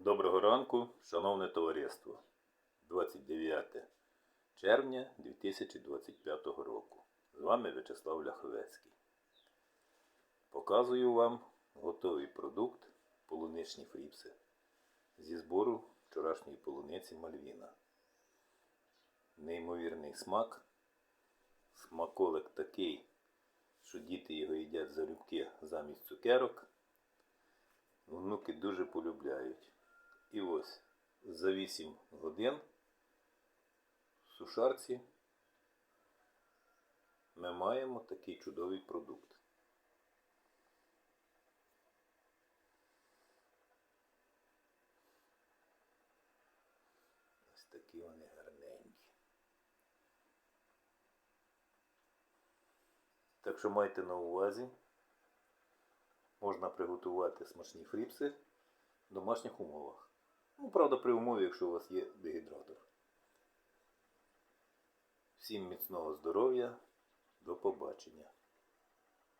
Доброго ранку, шановне товариство. 29 червня 2025 року. З вами В'ячеслав Ляховецький. Показую вам готовий продукт полуничні фріпси зі збору вчорашньої полуниці Мальвіна. Неймовірний смак. Смаколик такий, що діти його їдять залюбки замість цукерок. Внуки дуже полюбляють. І ось за 8 годин в сушарці ми маємо такий чудовий продукт. Ось такі вони гарненькі. Так що майте на увазі, можна приготувати смачні фріпси в домашніх умовах. Ну, правда, при умові, якщо у вас є дегідратор. Всім міцного здоров'я, до побачення.